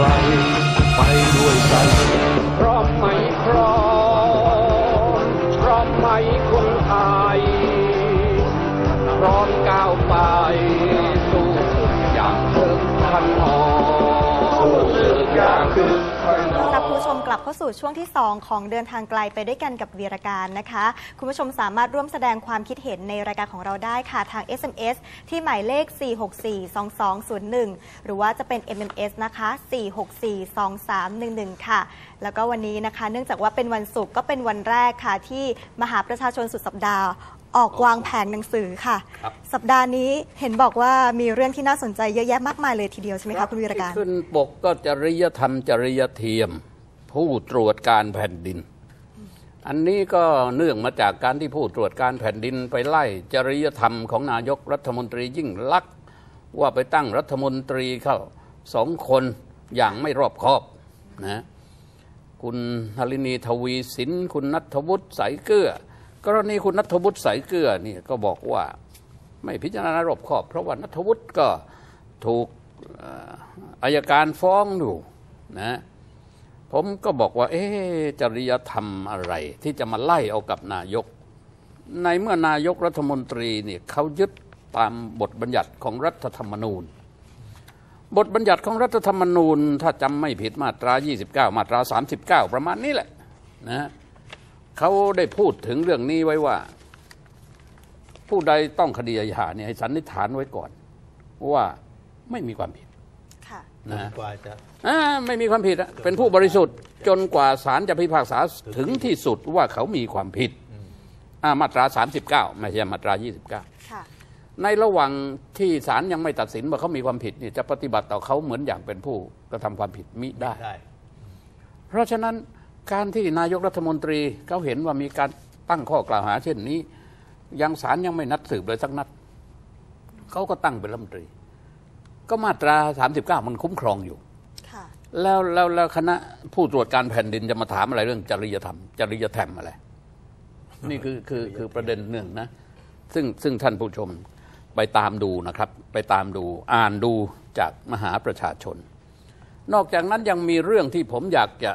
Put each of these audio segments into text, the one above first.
ล บคุณผู้ชมกลับเข้าสู่ช่วงที่ 2 ของเดินทางไกลไปด้วยกันกับวีรการนะคะ คุณผู้ชมสามารถร่วมแสดงความคิดเห็นในรายการของเราได้ค่ะทาง SMS ที่หมายเลข 4642201 หรือว่าจะเป็น MMS นะคะ 4642311 ค่ะ แล้วก็วันนี้นะคะ เนื่องจากว่าเป็นวันศุกร์ก็เป็นวันแรกค่ะ ที่มหาประชาชนสุดสัปดาห์ออกวางแผงหนังสือค่ะครับสัปดาห์นี้เห็นบอกว่ามีเรื่องที่น่าสนใจเยอะแยะมากมายเลยทีเดียวใช่ไหมคะคุณวีรการที่ขึ้นปกก็จริยธรรมจริยเทียม ผู้ตรวจการแผ่นดิน อันนี้ก็เนื่องมาจากการที่ผู้ตรวจการแผ่นดินไปไล่จริยธรรมของนายกรัฐมนตรียิ่งลักษณ์ว่าไปตั้งรัฐมนตรีเข้าสองคนอย่างไม่รอบคอบนะคุณนลินีทวีสิน คุณนัทวุฒิสายเกลือกรณีคุณนัทวุฒิสายเกลือนี่ก็บอกว่าไม่พิจารณารอบคอบ เพราะว่านัทวุฒิก็ถูกอายการฟ้องอยู่นะ ผมก็บอกว่า เอ๊ะจริยธรรมอะไร ที่จะมาไล่เอากับนายก ในเมื่อนายกรัฐมนตรีเนี่ยเขายึดตามบทบัญญัติของรัฐธรรมนูญ บทบัญญัติของรัฐธรรมนูญ ถ้าจำไม่ผิดมาตรา 29 มาตรา 39 ประมาณนี้แหละนะเขาได้พูดถึงเรื่องนี้ไว้ว่า ผู้ใดต้องคดีอาญาเนี่ยให้สันนิษฐานไว้ก่อน ว่าไม่มีความผิด นะกว่าจะอ่าไม่มีความผิดอะเป็นผู้บริสุทธิ์ จนกว่าศาลจะพิพากษาถึงที่สุดว่าเขามีความผิดอ่ามาตรา 39 ไม่ใช่มาตรา 29ค่ะในระหว่างที่ศาลยังไม่ตัดสินว่าเขามีความผิดเนี่ยจะปฏิบัติต่อเขาเหมือนอย่างเป็นผู้กระทำความผิดมิได้ได้ เพราะฉะนั้นการที่นายกรัฐมนตรีเขาเห็นว่ามีการตั้งข้อกล่าวหา เช่นนี้ ยังศาลยังไม่นัดสืบเลยสักนัดเขาก็ตั้งเป็นรัฐมนตรี ก็มาตรา 39 มันคุ้มครองอยู่ค่ะแล้วแล้วแล้วคณะผู้ตรวจการแผ่นดินจะมาถามอะไรเรื่องจริยธรรม จริยธรรมอะไร นี่คือคือคือประเด็นหนึ่งนะ ซึ่งซึ่งท่านผู้ชมไปตามดูนะครับ ไปตามดูอ่านดูจากมหาประชาชน นอกจากนั้นยังมีเรื่องที่ผมอยากจะ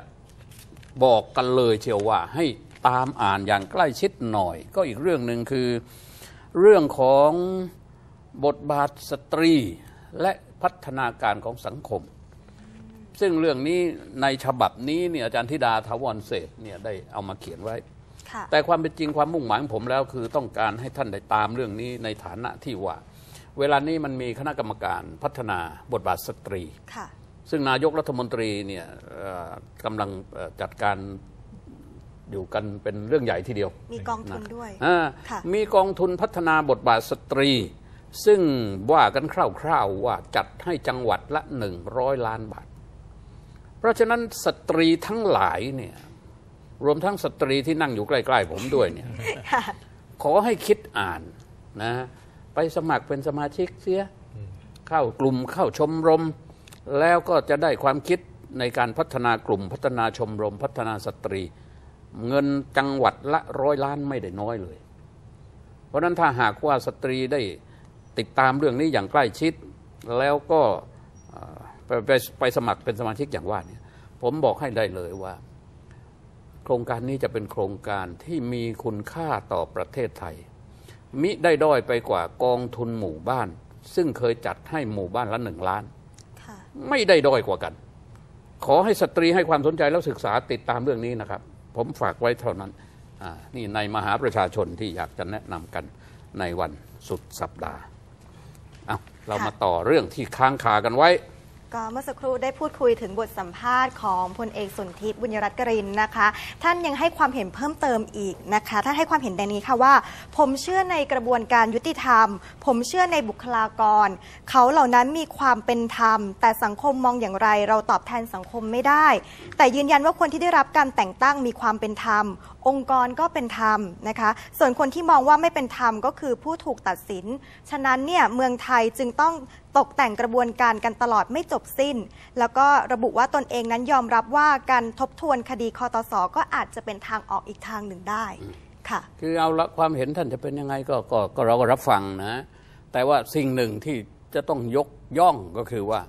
บอกกันเลยเชียวว่า ให้ตามอ่านอย่างใกล้ชิดหน่อย ก็อีกเรื่องหนึ่งคือเรื่องของบทบาทสตรี และพัฒนาการของสังคม ซึ่งเรื่องนี้ในฉบับนี้เนี่ยอาจารย์ธิดาทาวรเศรษฐ์เนี่ยได้เอามาเขียนไว้ค่ะแต่ความเป็นจริงความมุ่งหมายของผมแล้วคือต้องการให้ท่านได้ตามเรื่องนี้ในฐานะที่ว่า เวลานี้มันมีคณะกรรมการพัฒนาบทบาทสตรีค่ะซึ่งนายกรัฐมนตรีเนี่ยเอ่อกำลังเอ่อจัดการอยู่กันเป็นเรื่องใหญ่ทีเดียว มีกองทุนด้วยอ่าค่ะมีกองทุนพัฒนาบทบาทสตรี ซึ่งว่ากันคร่าวๆว่าจัดให้จังหวัดละหนึ่งร้อยล้านบาท เพราะฉะนั้นสตรีทั้งหลายเนี่ยรวมทั้งสตรีที่นั่งอยู่ใกล้ๆผมด้วยเนี่ยค่ะขอให้คิดอ่านนะไปสมัครเป็นสมาชิกเสียเข้ากลุ่มเข้าชมรม แล้วก็จะได้ความคิดในการพัฒนากลุ่มพัฒนาชมรม พัฒนาสตรี เงินจังหวัดละร้อยล้านไม่ได้น้อยเลย เพราะฉะนั้นถ้าหากว่าสตรีได้ ติดตามเรื่องนี้อย่างใกล้ชิด แล้วก็เอ่อไปไปไปสมัครเป็นสมาชิกอย่างว่าเนี่ยผมบอกให้ได้เลยว่า โครงการนี้จะเป็นโครงการที่มีคุณค่าต่อประเทศไทย มิได้ด้อยไปกว่ากองทุนหมู่บ้าน ซึ่งเคยจัดให้หมู่บ้านละหนึ่งล้านค่ะไม่ได้ด้อยกว่ากัน ขอให้สตรีให้ความสนใจแล้วศึกษาติดตามเรื่องนี้นะครับ ผมฝากไว้เท่านั้นอ่านี่ในมหาประชาชนที่อยากจะแนะนำกันในวันสุดสัปดาห์ เอาเรามาต่อเรื่องที่ค้างคากันไว้ ก็เมื่อสักครู่ได้พูดคุยถึงบทสัมภาษณ์ของพลเอกสนธิบุญยรัตน์กรินนะคะ ท่านยังให้ความเห็นเพิ่มเติมอีกนะคะท่านให้ความเห็นดังนี้ค่ะว่า ผมเชื่อในกระบวนการยุติธรรม ผมเชื่อในบุคลากร เขาเหล่านั้นมีความเป็นธรรม แต่สังคมมองอย่างไร เราตอบแทนสังคมไม่ได้ แต่ยืนยันว่าคนที่ได้รับการแต่งตั้งมีความเป็นธรรม องค์กรก็เป็นธรรมนะคะ ส่วนคนที่มองว่าไม่เป็นธรรมก็คือผู้ถูกตัดสิน ฉะนั้นเนี่ยเมืองไทยจึงต้องตกแต่งกระบวนการกันตลอดไม่จบสิ้น แล้วก็ระบุว่าตนเองนั้นยอมรับว่าการทบทวนคดีคอตสก็อาจจะเป็นทางออกอีกทางหนึ่งได้ค่ะ คือเอาละความเห็นท่านจะเป็นยังไงก็กก็เราก็รับฟังนะ แต่ว่าสิ่งหนึ่งที่จะต้องยกย่องก็คือว่า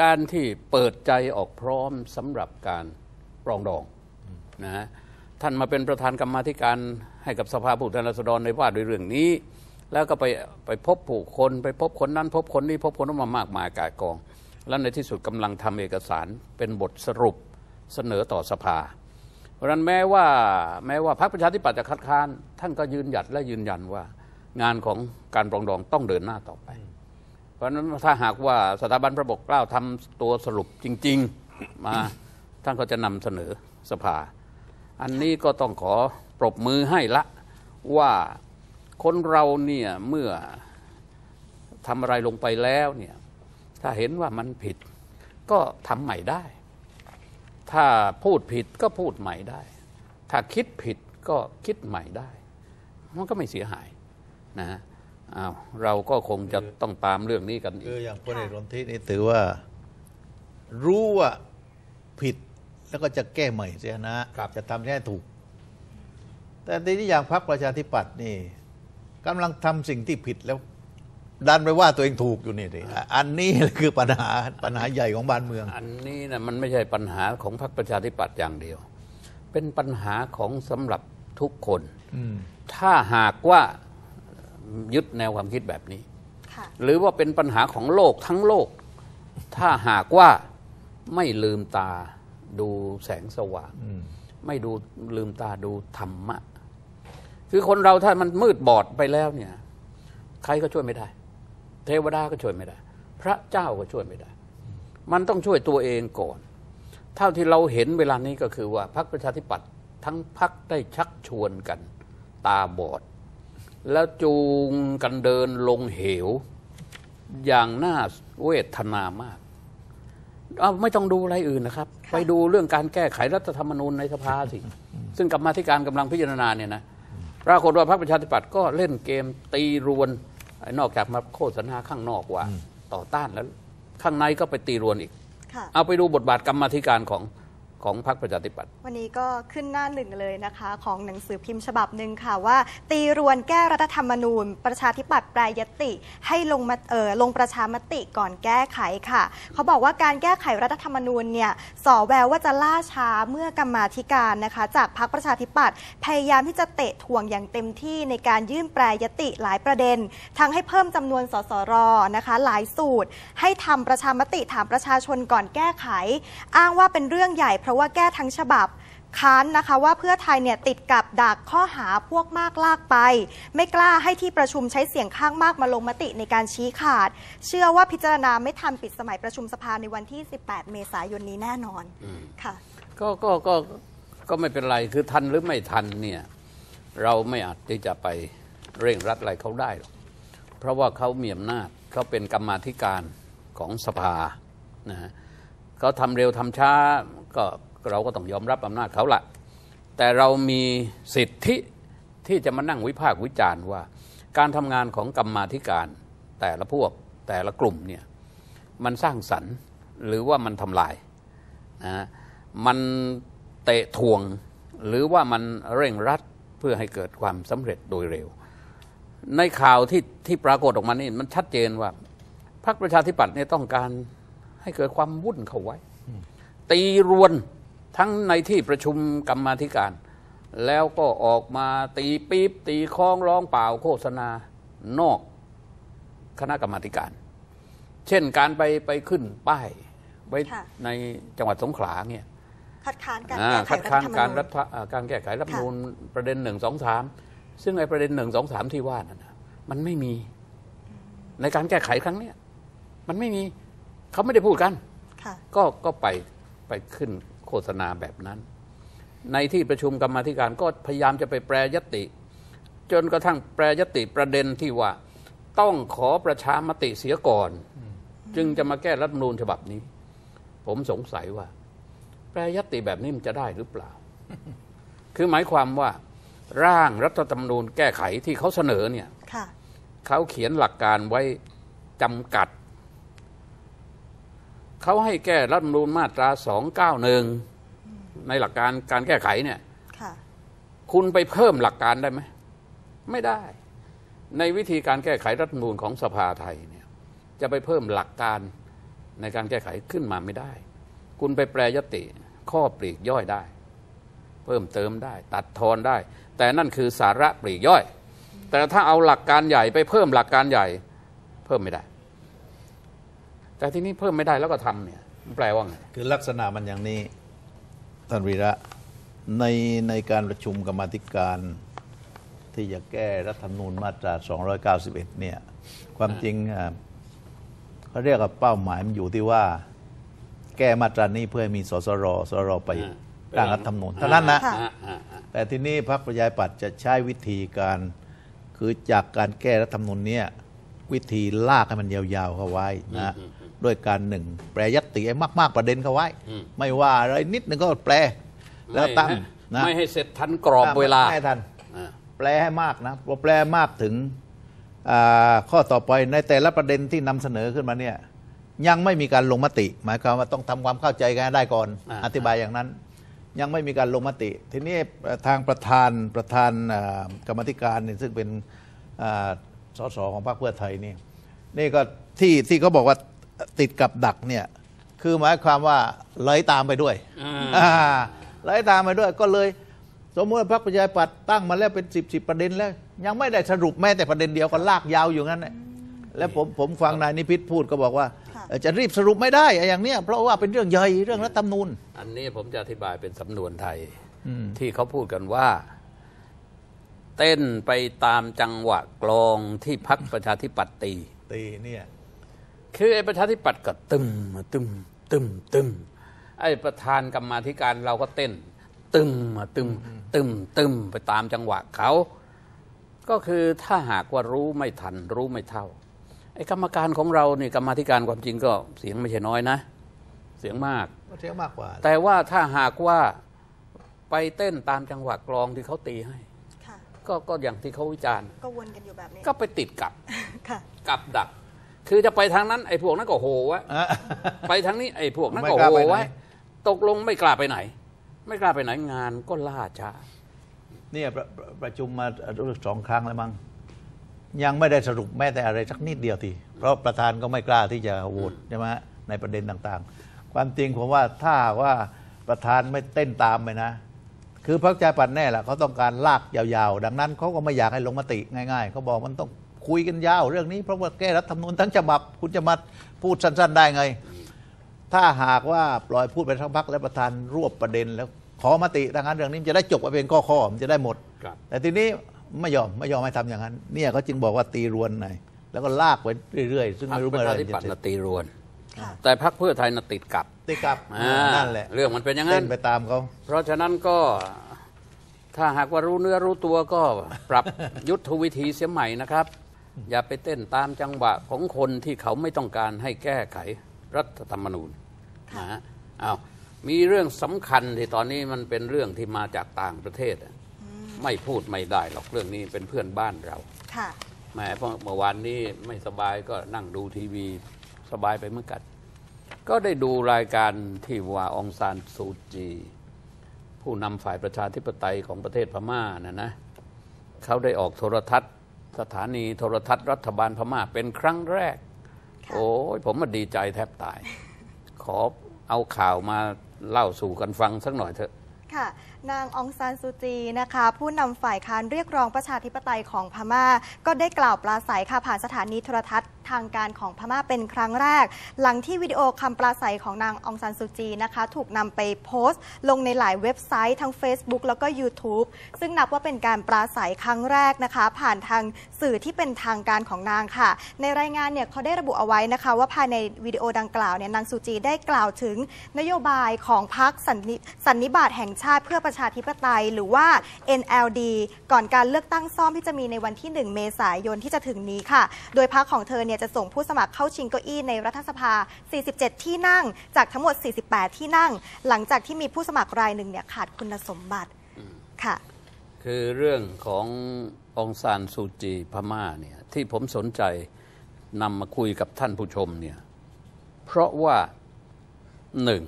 การที่เปิดใจออกพร้อมสำหรับการปรองดองนะฮะ ท่านมาเป็นประธานกรรมาธิการให้กับสภาผู้แทนราษฎรในว่าด้วยเรื่องนี้ แล้วก็ไปไปพบผู้คนไปพบคนนั้น พบคนนี้พบคนนั้นมามากมายกายกอง แล้วในที่สุดกำลังทำเอกสารเป็นบทสรุปเสนอต่อสภา เพราะนั้นแม้ว่าแม้ว่าพรรคประชาธิปัตย์จะคัดค้าน ท่านก็ยืนหยัดและยืนยันว่า งานของการปรองดองต้องเดินหน้าต่อไป เพราะฉะนั้นถ้าหากว่าสถาบันพระปกเกล้าทำตัวสรุปจริง ๆ มาท่านก็จะนำเสนอสภา อันนี้ก็ต้องขอปรบมือให้ละว่าคนเราเนี่ยเมื่อทำอะไรลงไปแล้วเนี่ยถ้าเห็นว่ามันผิดก็ทำใหม่ได้ ถ้าพูดผิดก็พูดใหม่ได้ ถ้าคิดผิดก็คิดใหม่ได้ มันก็ไม่เสียหายนะอ้าวเราก็คงจะต้องตามเรื่องนี้กันอีกคืออย่างพลเอกสนธินี่ถือว่า รู้ว่าผิด แล้วก็จะแก้ใหม่เสียนะครับจะทำให้ถูก แต่ในที่อย่างพรรคประชาธิปัตย์นี่กำลังทำสิ่งที่ผิดแล้วดันไปว่าตัวเองถูกอยู่นี่ดิอะอันนี้คือปัญหาปัญหาใหญ่ของบ้านเมือง อันนี้นะมันไม่ใช่ปัญหาของพรรคประชาธิปัตย์อย่างเดียว เป็นปัญหาของสำหรับทุกคนถ้าหากว่ายึดแนวความคิดแบบนี้ค่ะหรือว่าเป็นปัญหาของโลกทั้งโลก ถ้าหากว่าไม่ลืมตา ดูแสงสว่างไม่ดูลืมตาดูธรรมะ คือคนเราถ้ามันมืดบอดไปแล้วเนี่ย ใครก็ช่วยไม่ได้ เทวดาก็ช่วยไม่ได้ พระเจ้าก็ช่วยไม่ได้ มันต้องช่วยตัวเองก่อน เท่าที่เราเห็นเวลานี้ก็คือว่าพรรคประชาธิปัตย์ทั้งพรรคได้ชักชวนกัน ตาบอด แล้วจูงกันเดินลงเหว อย่างน่าเวทนามาก เอาไม่ต้องดูอะไรอื่นนะครับ ไปดูเรื่องการแก้ไขรัฐธรรมนูญในสภาสิ ซึ่งกรรมาธิการกำลังพิจารณาเนี่ยนะปรากฏว่าพรรคประชาธิปัตย์ก็เล่นเกมตีรวนไอ้นอกจากมาโฆษณาข้างนอกว่าต่อต้านแล้ว ข้างในก็ไปตีรวนอีกค่ะเอาไปดูบทบาทกรรมาธิการของ ของพรรคประชาธิปัตย์วันนี้ก็ขึ้นหน้าหนึ่งเลยนะคะ ของหนังสือพิมพ์ฉบับหนึ่งค่ะว่า ตีรวนแก้รัฐธรรมนูญ ประชาธิปัตย์แปรยติ ให้ลงมาเออลงประชามติก่อนแก้ไขค่ะ เขาบอกว่าการแก้ไขรัฐธรรมนูญเนี่ยสอแววว่าจะล่าช้าเมื่อกรรมาธิการนะคะ จากพรรคประชาธิปัตย์พยายามที่จะเตะถ่วงอย่างเต็มที่ในการยื่นแปรยติหลายประเด็น ทั้งให้เพิ่มจำนวนสสรนะคะ หลายสูตร ให้ทำประชามติถามประชาชนก่อนแก้ไข อ้างว่าเป็นเรื่องใหญ่เพราะว่าแก้ทั้งฉบับค้านนะคะว่าเพื่อไทยเนี่ยติดกับดักข้อหาพวกมากลากไป ไม่กล้าให้ที่ประชุมใช้เสียงข้างมากมาลงมติในการชี้ขาด เชื่อว่าพิจารณาไม่ทันปิดสมัยประชุมสภาในวันที่ 18 เมษายนนี้แน่นอนค่ะก็ก็ก็ก็ไม่เป็นไรคือทันหรือไม่ทันเนี่ยเราไม่อาจที่จะไปเร่งรัดอะไรเขาได้หรอกเพราะว่าเขามีอำนาจเขาเป็นกรรมาธิการของสภานะฮะเขาทำเร็วทำช้า ก็เราก็ต้องยอมรับอำนาจเขาละแต่เรามีสิทธิที่จะมานั่งวิพากษ์วิจารณ์ว่า การทำงานของกรรมาธิการแต่ละพวกแต่ละกลุ่มเนี่ยมันสร้างสรรค์หรือว่ามันทำลายนะมันเตะทวงหรือว่ามันเร่งรัดเพื่อให้เกิดความสำเร็จโดยเร็ว ในข่าวที่ที่ปรากฏออกมานี่มันชัดเจนว่าพรรคประชาธิปัตย์เนี่ยต้องการให้เกิดความวุ่นเข้าไว้ ตีรวนทั้งในที่ประชุมกรรมาธิการ แล้วก็ออกมาตีปี๊บตีคล้องร้องเปล่าโฆษณานอกคณะกรรมาธิการ เช่นการไปไปขึ้นป้ายไว้ค่ะในจังหวัดสงขลาเนี่ยคัดค้านการอ่าแก้ไขคัดรัฐค้านธรรมการนูรัญฐอ่าการแก้ไขรัฐธรรมนูญประเด็นหนึ่งสองสามซึ่งไอ้ประเด็นหนึ่งสองสามที่ว่านั่นนะมันไม่มี ในการแก้ไขครั้งเนี้ยมันไม่มีเขาไม่ได้พูดกันค่ะก็ก็ไป ไปขึ้นโฆษณาแบบนั้น ในที่ประชุมกรรมาธิการก็พยายามจะไปแปรยติ จนกระทั่งแปรยติประเด็นที่ว่าต้องขอประชามติเสียก่อน จึงจะมาแก้รัฐธรรมนูญฉบับนี้ ผมสงสัยว่า แปรยติแบบนี้มันจะได้หรือเปล่า คือหมายความว่า ร่างรัฐธรรมนูญแก้ไขที่เขาเสนอเนี่ยค่ะเขาเขียนหลักการไว้จำกัด เขาให้แก้รัฐธรรมนูญมาตรา291ในหลักการการแก้ไขเนี่ยค่ะคุณไปเพิ่มหลักการได้ไหม ไม่ได้ ในวิธีการแก้ไขรัฐธรรมนูญของสภาไทยเนี่ยจะไปเพิ่มหลักการในการแก้ไขขึ้นมาไม่ได้ คุณไปแปรยติข้อปลีกย่อยได้ เพิ่มเติมได้ ตัดทอนได้ แต่นั่นคือสาระปลีกย่อย แต่ถ้าเอาหลักการใหญ่ไปเพิ่มหลักการใหญ่ เพิ่มไม่ได้ แต่ที่นี้เพิ่มไม่ได้แล้วก็ทำเนี่ยมันแปลว่าไงคือลักษณะมันอย่างนี้ท่านวีระในในการประชุมกรรมาธิการที่จะแก้รัฐธรรมนูญมาตรา 291 เนี่ย ความจริงอะเขาเรียกว่าเป้าหมายมันอยู่ที่ว่า แก้มาตรานี้เพื่อให้มีสสรสสรไปอ่าร่างรัฐธรรมนูญเท่านั้นนะค่ะอ่าอ่าอ่าแต่ทีนี้พรรคประชาธิปัตย์จะใช้วิธีการคือจากการแก้รัฐธรรมนูญเนี่ยวิธีลากให้มันยาวๆเข้าไว้นะ ด้วยการหนึ่งแปรยตติให้มาก ๆ ประเด็นเข้าไว้ ไม่ว่าอะไรนิดหนึ่งก็แปล แล้วตั้งไม่นะไม่ให้เสร็จทันกรอบเวลาไม่ให้ทันอ่าแปลให้มากนะพอแปลมากถึงอ่าข้อต่อไปในแต่ละประเด็นที่นำเสนอขึ้นมาเนี่ยยังไม่มีการลงมติ หมายความว่าต้องทำความเข้าใจกันให้ได้ก่อนอ่าอธิบายอย่างนั้น ยังไม่มีการลงมติ ทีนี้เอ่อทางประธานประธานอ่ากรรมธิการเนี่ยซึ่งเป็นอ่าสสของพรรคเพื่อไทยนี่นี่ก็ที่ที่เขาบอกว่า ติดกับดักเนี่ยคือหมายความว่าไหลตามไปด้วยอ่าอ่าไหลตามไปด้วยก็เลย สมมติว่าพรรคประชาธิปัตย์ตั้งมาแล้วเป็นสิบสิบประเด็นแล้ว ยังไม่ได้สรุปแม้แต่ประเด็นเดียวก็ลากยาวอยู่งั้นแหละแล้วผมผมฟังนายนิพิษพูดก็บอกว่าค่ะเอ่อจะรีบสรุปไม่ได้อย่างเนี้ยเพราะว่าเป็นเรื่องใหญ่เรื่องรัฐธรรมนูญอันนี้ผมจะอธิบายเป็นสำนวนไทยอืมที่เขาพูดกันว่า เต้นไปตามจังหวะกลองที่พักประชาธิปัตย์ตีตีเนี่ย คือไอ้ประชาธิปัตย์ก็ตึมตึมตึมตึมไอ้ประธานกรรมาธิการเราก็เต้น ตึมตึมตึมตึมไปตามจังหวะเขา ก็คือถ้าหากว่ารู้ไม่ทัน รู้ไม่เท่าไอ้กรรมการของเรานี่กรรมาธิการความจริงก็เสียงไม่ใช่น้อยนะ เสียงมากก็เสียงมากกว่า แต่ว่าถ้าหากว่าไปเต้นตามจังหวะกลองที่เขาตีให้ค่ะก็ก็อย่างที่เขาวิจารณ์ก็วนกันอยู่แบบนี้ ก็ไปติดกับค่ะกับดัก คือจะไปทางนั้นไอ้พวกนั้นก็โหไว้อะ ไปทางนี้ไอ้พวกนั้นไม่ก็กล้าโหไปไหน ไว้ตกลงไม่กล้าไปไหน ไม่กล้าไปไหนงานก็ล่าช้า เนี่ยประประประชุมมารู้สึกสองครั้งแล้วมั้งยังไม่ได้สรุปแม้แต่อะไรสักนิดเดียวทีเพราะประธานก็ไม่กล้าที่จะโหวตใช่ไหมฮะในประเด็นต่างๆ ความจริงผมว่าถ้าว่าประธานไม่เต้นตามไปนะ คือพรรคประชาธิปัตย์แน่แหละเขาต้องการลากยาวๆ ดังนั้นเขาก็ไม่อยากให้ลงมติง่าย ๆเขาบอกมันต้อง คุยกันยาวเรื่องนี้ เพราะว่าแก้รัฐธรรมนูญทั้งฉบับ คุณจะมาพูดสั้น ๆ ได้ไง ถ้าหากว่าปล่อยพูดไปทั้งพักและประธานรวบประเด็นแล้วขอมติดังนั้นเรื่องนี้มันจะได้จบไปเป็นข้อๆมันจะได้หมดครับแต่ทีนี้ไม่ยอมไม่ยอมให้ทำอย่างนั้น เนี่ยเขาจึงบอกว่าตีรวนหน่อยแล้วก็ลากไปเรื่อยๆ ซึ่งพรรไม่ครู้ปเมื่อระไหชาร่ธิปัตย์จะเสร็น่ะจตีรวนค่ะแต่พรรคเพื่อไทยน่ะติดกับตีกลับอ่านั่นแหละเรื่องมันเป็นอย่างนั้เล่นนไปตามเขาเพราะฉะนั้นก็ถ้าหากว่ารู้เนื้อรู้ตัวก็ปรับยุทธวิธีเสียใหม่นะครับ อย่าไปเต้นตามจังหวะของคนที่เขาไม่ต้องการให้แก้ไขรัฐธรรมนูญนะฮะอ้าวมีเรื่องสำคัญที่ตอนนี้มันเป็นเรื่องที่มาจากต่างประเทศอะไม่พูดไม่ได้หรอกเรื่องนี้เป็นเพื่อนบ้านเราค่ะแหมเพราะเมื่อวานนี้ไม่สบายก็นั่งดูทีวีสบายไปเหมือนกัน ก็ได้ดูรายการที่ว่าองซานซูจี ผู้นำฝ่ายประชาธิปไตยของประเทศพม่านะนะเขาได้ออกโทรทัศน์ สถานีโทรทัศน์รัฐบาลพม่าเป็นครั้งแรกค่ะโอ้ยผมมาดีใจแทบตาย ขอเอาข่าวมาเล่าสู่กันฟังสักหน่อยเถอะค่ะนางองซานซูจีนะคะ ผู้นำฝ่ายค้านเรียกร้องประชาธิปไตยของพม่า ก็ได้กล่าวปราศัยค่ะผ่านสถานีโทรทัศน์ทางการของพม่าเป็นครั้งแรก หลังที่วิดีโอคำปราศัยของนางองซานซูจีนะคะ ถูกนำไปโพสต์ ลงในหลายเว็บไซต์ทั้ง Facebook แล้วก็ YouTube ซึ่งนับว่าเป็นการปราศัยครั้งแรกนะคะ ผ่านทางสื่อที่เป็นทางการของนางค่ะ ในรายงานเนี่ยเขาได้ระบุเอาไว้นะคะ ว่าภายในวิดีโอดังกล่าวเนี่ยนางซูจีได้กล่าวถึงนโยบายของพรรคสันนิสันนิบาตแห่งชาติเพื่อประชาธิปไตย หรือว่า NLD ก่อนการเลือกตั้งซ่อมที่จะมีในวันที่ 1 เมษายนที่จะถึงนี้ค่ะ โดยพรรคของเธอเนี่ยจะส่งผู้สมัครเข้าชิงเก้าอี้ในรัฐสภา 47 ที่นั่ง จากทั้งหมด 48 ที่นั่ง หลังจากที่มีผู้สมัครรายหนึ่งเนี่ยขาดคุณสมบัติค่ะ คือเรื่องขององซานซูจีพม่าเนี่ยที่ผมสนใจนำมาคุยกับท่านผู้ชมเนี่ยเพราะว่าหนึ่ง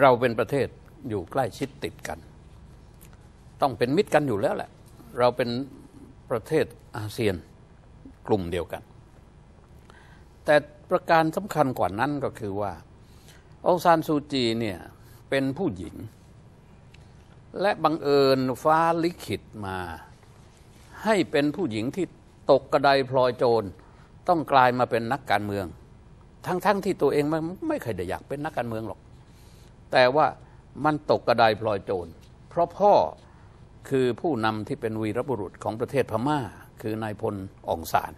เราเป็นประเทศ อยู่ใกล้ชิดติดกัน ต้องเป็นมิตรกันอยู่แล้วแหละ เราเป็นประเทศอาเซียนกลุ่มเดียวกัน แต่ประการสำคัญกว่านั้นก็คือว่าองซานซูจีเนี่ยเป็นผู้หญิง และบังเอิญฟ้าลิขิตมา ให้เป็นผู้หญิงที่ตกกระไดพลอยโจรต้องกลายมาเป็นนักการเมือง ทั้งๆทที่ตัวเองมันไม่เคยได้อยากเป็นนักการเมืองหรอก แต่ว่า มันตกกระไดพลอยโจร เพราะพ่อคือผู้นำที่เป็นวีรบุรุษของประเทศพม่า คือนายพลองซาน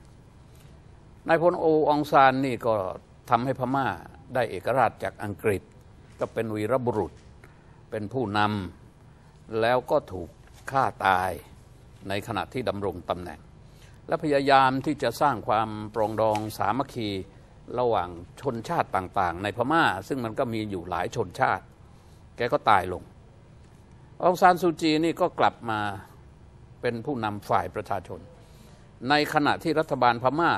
นายพลโอองซานนี่ก็ทำให้พม่าได้เอกราชจากอังกฤษ ก็เป็นวีรบุรุษ เป็นผู้นำแล้วก็ถูกฆ่าตายในขณะที่ดำรงตำแหน่ง และพยายามที่จะสร้างความปรองดองสามัคคีระหว่างชนชาติต่างๆ ในพม่า ซึ่งมันก็มีอยู่หลายชนชาติ กก็ตายลง องซานซูจีนี่ก็กลับมาเป็นผู้นำฝ่ายประชาชน ในขณะที่รัฐบาลพม่า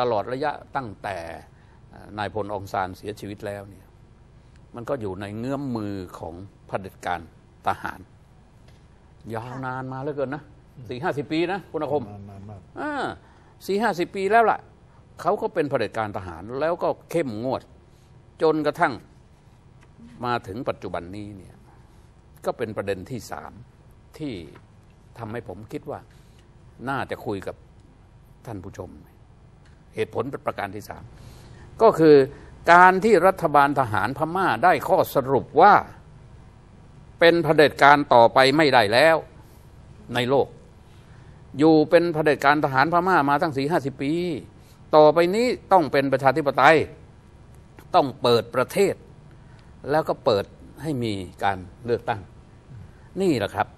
ตลอดระยะตั้งแต่นายพลองซานเสียชีวิตแล้วเนี่ยมันก็อยู่ในเงื้อมมือของเผด็จการทหาร ยาวนานมาเหลือเกินนะสี่ห้าสิบปีนะคุณอาคมมามามาสี่ห้าสิบปีแล้วล่ะ เขาก็เป็นเผด็จการทหารแล้วก็เข้มงวด จนกระทั่ง มาถึงปัจจุบันนี้เนี่ยก็เป็นประเด็นที่สามที่ทำให้ผมคิดว่าน่าจะคุยกับท่านผู้ชม เหตุผลเป็นประการที่สามก็คือการที่รัฐบาลทหารพม่าได้ข้อสรุปว่าเป็นเผด็จการต่อไปไม่ได้แล้วในโลก อยู่เป็นเผด็จการทหารพม่ามาตั้งสี่ห้าสิบปี ต่อไปนี้ต้องเป็นประชาธิปไตย ต้องเปิดประเทศ แล้วก็เปิดให้มีการเลือกตั้ง นี่แหละครับ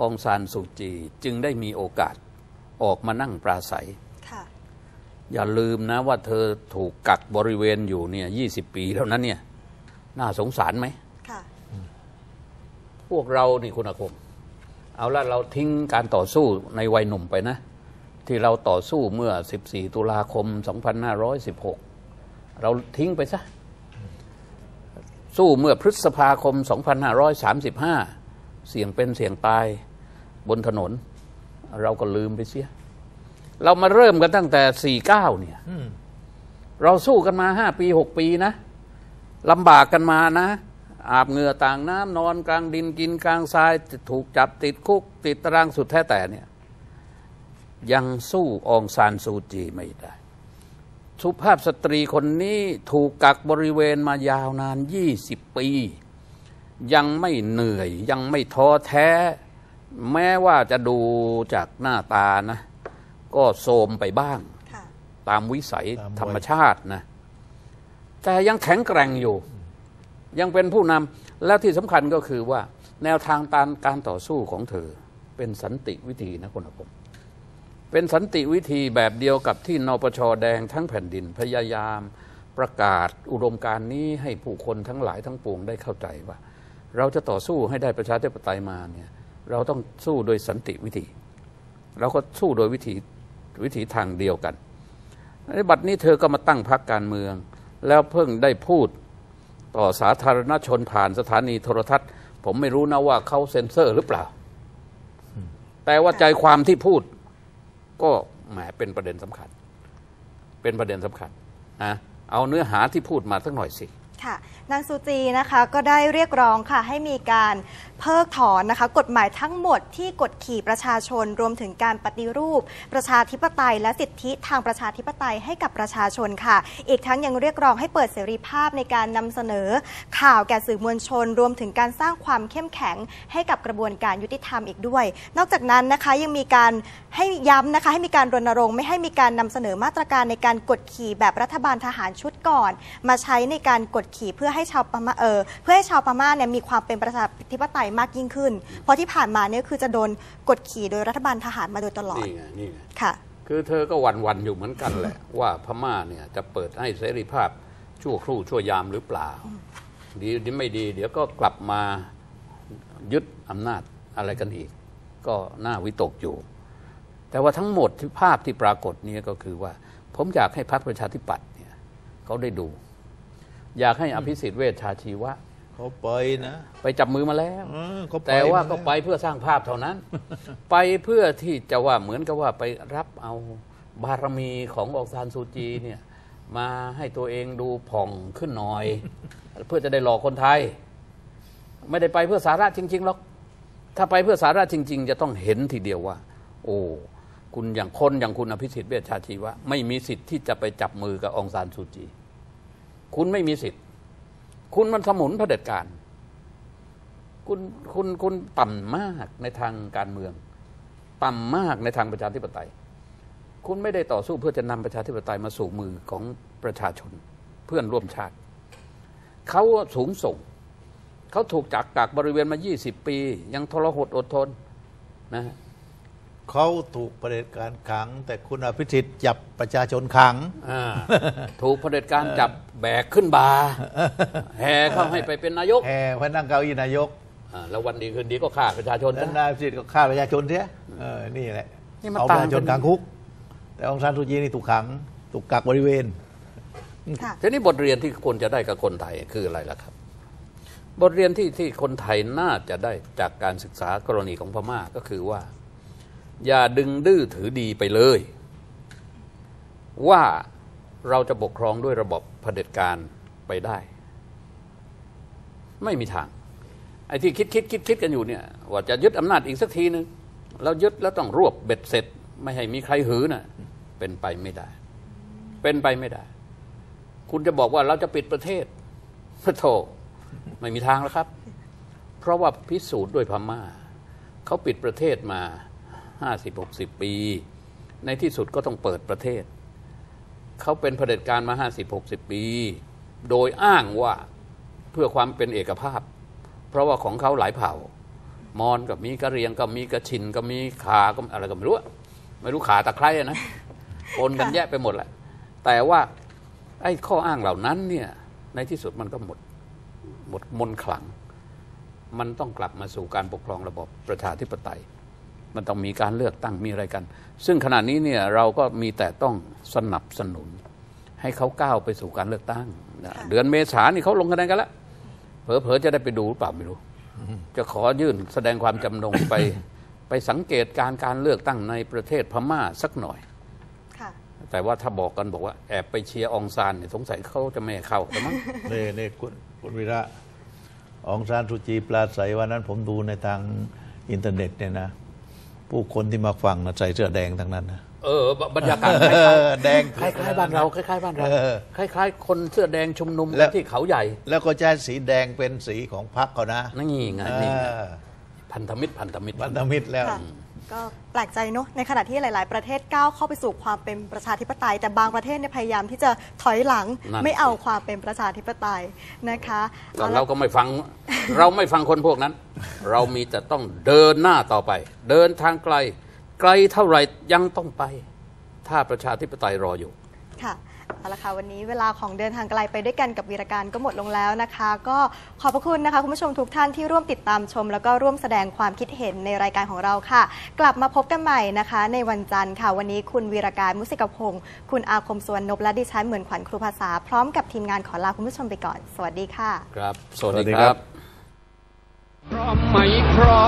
องซานสุจีจึงได้มีโอกาสออกมานั่งปราศัยค่ะอย่าลืมนะว่าเธอถูกกักบริเวณอยู่เนี่ยยี่สิบปีแล้วนั้นเนี่ย น่าสงสารไหมค่ะพวกเรานี่คุณอาคม เอาละเราทิ้งการต่อสู้ในวัยหนุ่มไปนะ ที่เราต่อสู้เมื่อ 14 ตุลาคม 2516 เราทิ้งไปซะ สู้เมื่อพฤษภาคม 2535 เสี่ยงเป็นเสี่ยงตายบนถนน เราก็ลืมไปเสีย เรามาเริ่มกันตั้งแต่ 49 เนี่ยอืมเราสู้กันมาห้าปีหกปีนะลำบากกันมานะ อาบเหงื่อต่างน้ำนอนกลางดินกินกลางทราย ถูกจับติดคุก ติดตารางสุดแท้แต่เนี่ย ยังสู้องซานซูจีไม่ได้ สุภาพสตรีคนนี้ถูกกักบริเวณมายาวนาน 20 ปี ยังไม่เหนื่อยยังไม่ท้อแท้ แม้ว่าจะดูจากหน้าตานะ ก็โทรมไปบ้างค่ะตามวิสัยตามวัยธรรมชาตินะ แต่ยังแข็งแกร่งอยู่ ยังเป็นผู้นำและที่สำคัญก็คือว่า แนวทางการการต่อสู้ของเธอเป็นสันติวิธีนะคุณอาคม เป็นสันติวิธีแบบเดียวกับที่นปชแดงทั้งแผ่นดินพยายามประกาศอุดมการณ์นี้ให้ผู้คนทั้งหลายทั้งปวงได้เข้าใจว่า เราจะต่อสู้ให้ได้ประชาธิปไตยมาเนี่ยเราต้องสู้โดยสันติวิธี เราก็สู้โดยวิธีวิธีทางเดียวกันในบัดนี้เธอก็มาตั้งพรรคการเมือง แล้วเพิ่งได้พูดต่อสาธารณชนผ่านสถานีโทรทัศน์ ผมไม่รู้นะว่าเขาเซ็นเซอร์หรือเปล่า แต่ว่าใจความที่พูด ก็แหมเป็นประเด็นสำคัญ เป็นประเด็นสำคัญนะเอาเนื้อหาที่พูดมาสักหน่อยสิค่ะนางซูจีนะคะก็ได้เรียกร้องค่ะให้มีการเพิกถอนนะคะกฎหมายทั้งหมดที่กดขี่ประชาชนรวมถึงการปฏิรูป ประชาธิปไตย และสิทธิทางประชาธิปไตยให้กับประชาชนค่ะ อีกทั้งยังเรียกร้องให้เปิดเสรีภาพในการนำเสนอ ข่าวแก่สื่อมวลชน รวมถึงการสร้างความเข้มแข็งให้กับกระบวนการยุติธรรมอีกด้วย นอกจากนั้นนะคะยังมีการให้ย้ำนะคะให้มีการรณรงค์ไม่ให้มีการนำเสนอมาตรการในการกดขี่แบบรัฐบาลทหารชุดก่อน มาใช้ในการกดขี่เพื่อให้ชาวพม่าเออเพื่อให้ชาวพม่าเนี่ยมีความเป็นประชาธิปไตยมากยิ่งขึ้น เพราะที่ผ่านมาเนี่ยคือจะโดนกดขี่โดยรัฐบาลทหารมาโดยตลอดนี่ไงนี่ไงค่ะ คือเธอก็หวันวันๆอยู่เหมือนกันแหละ ว่าพม่าเนี่ยจะเปิดให้เสรีภาพชั่วครู่ชั่วยามหรือเปล่า ดีดีไม่ดี เดี๋ยวก็กลับมายึดอำนาจอะไรกันอีก ก็น่าวิตกอยู่ แต่ว่าทั้งหมดที่ภาพที่ปรากฏเนี่ยก็คือว่า ผมอยากให้พรรคประชาธิปัตย์เนี่ยเขาได้ดู อยากให้อภิสิทธิ์เวชชาชีวะ เขาไปนะ ไปจับมือมาแล้วเออเขาไปแต่ว่าก็มล้ไปเพื่อสร้างภาพเท่านั้น ไปเพื่อที่จะว่าเหมือนกับว่าไปรับเอาบารมีขององซานซูจีเนี่ยมาให้ตัวเองดูผ่องขึ้นหน่อย เพื่อจะได้หลอกคนไทย ไม่ได้ไปเพื่อสาระจริงๆหรอกถ้าไปเพื่อสาระจริง ๆ จะต้องเห็นทีเดียวว่า โอ้คุณอย่างคนอย่างคุณอภิสิทธิ์เวชชาชีวะไม่มีสิทธิ์ที่จะไปจับมือกับองซานซูจี คุณไม่มีสิทธิ์ คุณมันสมุนเผด็จการ คุณคุณคุณต่ำมากในทางการเมือง ต่ำมากในทางประชาธิปไตย คุณไม่ได้ต่อสู้เพื่อจะนำประชาธิปไตยมาสู่มือของประชาชนเพื่อนร่วมชาติ เขาสูงส่ง เขาถูกจักกักบริเวณมา 20 ปี ยังทรหดอดทนนะฮะ เขาถูกประเผด็จการขัง แต่คุณอภิสิทธิ์จับประชาชนขัง อ่าถูกเผด็จการจับแบกขึ้นบาแห่เข้าให้ไปเป็นนายกแห่พนั่งเก้าอี้นายกอ่าแล้ววันดีคืนดีก็ฆ่าประชาชนแล้วซะนายอภิสิทธิ์ก็ฆ่าประชาชนเสียเออนี่แหละนี่มันเอาประชาชนต่างกัน ขังคุก แต่องซานซูจีนี่ถูกขัง ถูกกักบริเวณ ค่ะ ทีนี้บทเรียนที่ควรจะได้กับคนไทยคืออะไรล่ะครับ บทเรียนที่ที่คนไทยน่าจะได้จากการศึกษากรณีของพม่าก็คือว่า อย่าดึงดื้อถือดีไปเลย ว่าเราจะปกครองด้วยระบบเผด็จการไปได้ ไม่มีทาง ไอ้ที่คิดคิดคิดคิดกันอยู่เนี่ย ว่าจะยึดอำนาจอีกสักทีนึงเรายึดแล้วต้องรวบเบ็ดเสร็จ ไม่ให้มีใครหือน่ะเป็นไปไม่ได้ เป็นไปไม่ได้ คุณจะบอกว่าเราจะปิดประเทศพระโทไม่มีทางแล้วครับ เพราะว่าพิสูจน์ด้วยพม่าเขาปิดประเทศมา ห้าสิบหกสิบปี ในที่สุดก็ต้องเปิดประเทศ เขาเป็นเผด็จการมาห้าสิบหกสิบปี โดยอ้างว่าเพื่อความเป็นเอกภาพ เพราะว่าของเขาหลายเผ่ามอญก็มีกะเรียงก็มีกระชินก็มีขาก็อะไรก็ไม่รู้ ไม่รู้ขาตะไคร้อะนะปนกันแยะไปหมดแหละแต่ว่าไอ้ข้ออ้างเหล่านั้นเนี่ยในที่สุดมันก็หมดหมดมนขลัง มันต้องกลับมาสู่การปกครองระบบประชาธิปไตย มันต้องมีการเลือกตั้งมีอะไรกัน ซึ่งขณะนี้เนี่ยเราก็มีแต่ต้องสนับสนุน ให้เขาก้าวไปสู่การเลือกตั้งนะเดือนเมษานี่เขาลงคะแนนกันแล้วเผลอๆจะได้ไปดูหรือเปล่าไม่รู้ จะขอยื่นแสดงความจำนงไปไปสังเกตการการเลือกตั้งในประเทศพม่าสักหน่อยค่ะแต่ว่าถ้าบอกกันบอกว่าแอบไปเชียร์อองซานเนี่ยสงสัยเขาจะไม่ให้เข้าแต่มั้งนี่นี่คุณคุณวีระองซานสุจีปลาใสวันนั้นผมดูในทางอินเทอร์เน็ตเนี่ยนะ ผู้คนที่มาฟังนะใส่เสื้อแดงทั้งนั้นนะเออบรรยากาศคเอล้ายอแดงๆคล้ายๆบ้านเราคล้ายๆบ้านเราเออคล้ายๆ คนเสื้อแดงชุมนุมแล้กันวที่เขาใหญ่ แล้วก็ใช้สีแดงเป็นสีของพรรคเขานะนี่ไงนี่ไงเออพันธมิตรพันธมิตรพันธมิตรแล้วค่ะ ก็แปลกใจเนอะในขณะที่หลาย ๆ ประเทศก้าวเข้าไปสู่ความเป็นประชาธิปไตย แต่บางประเทศเนี่ยพยายามที่จะถอยหลังนั่น ไม่เอาสิความเป็นประชาธิปไตยนะคะก็อละเราก็ไม่ฟัง เราไม่ฟังคนพวกนั้น เรามีแต่ต้องเดินหน้าต่อไป เดินทางไกล ไกลเท่าไหร่ยังต้องไป ถ้าประชาธิปไตยรออยู่ ค่ะ เอาละค่ะวันนี้เวลาของเดินทางไกลไปด้วยกันกับวีรการก็หมดลงแล้วนะคะ ก็ขอบพระคุณนะคะคุณผู้ชมทุกท่านที่ร่วมติดตามชม แล้วก็ร่วมแสดงความคิดเห็นในรายการของเราค่ะ กลับมาพบกันใหม่นะคะ ในวันจันทร์ค่ะ วันนี้คุณวีรการมุสิกพงศ์คุณอาคมสวนนบและดิฉันเหมือนขวัญครูภาษา พร้อมกับทีมงานขอลาคุณผู้ชมไปก่อน สวัสดีค่ะ ครับ สวัสสวัสดีดีคครัรับบพร้อมไหมพร้อ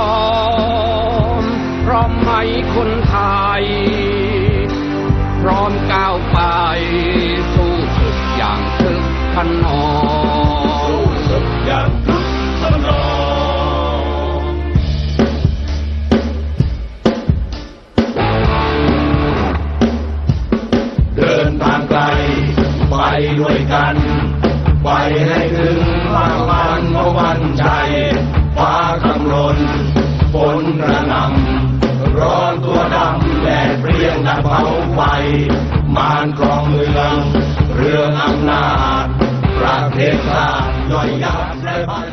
มพร้อมไหมคนไทย พร้อมก้าวไป สู้ศึกอย่างทึกขนองอย่างทึกขนองเดินทางไกล ไปด้วยกัน ไปให้ถึงความมันของวันใจ ฟ้าคำรนฝนกระหนำ ร้อนตัวดำแดดเปรี้ยงดับเผาไฟ มารครองเมือง เรื่องอำนาจ ประเทศชาติย่อยยับและพัน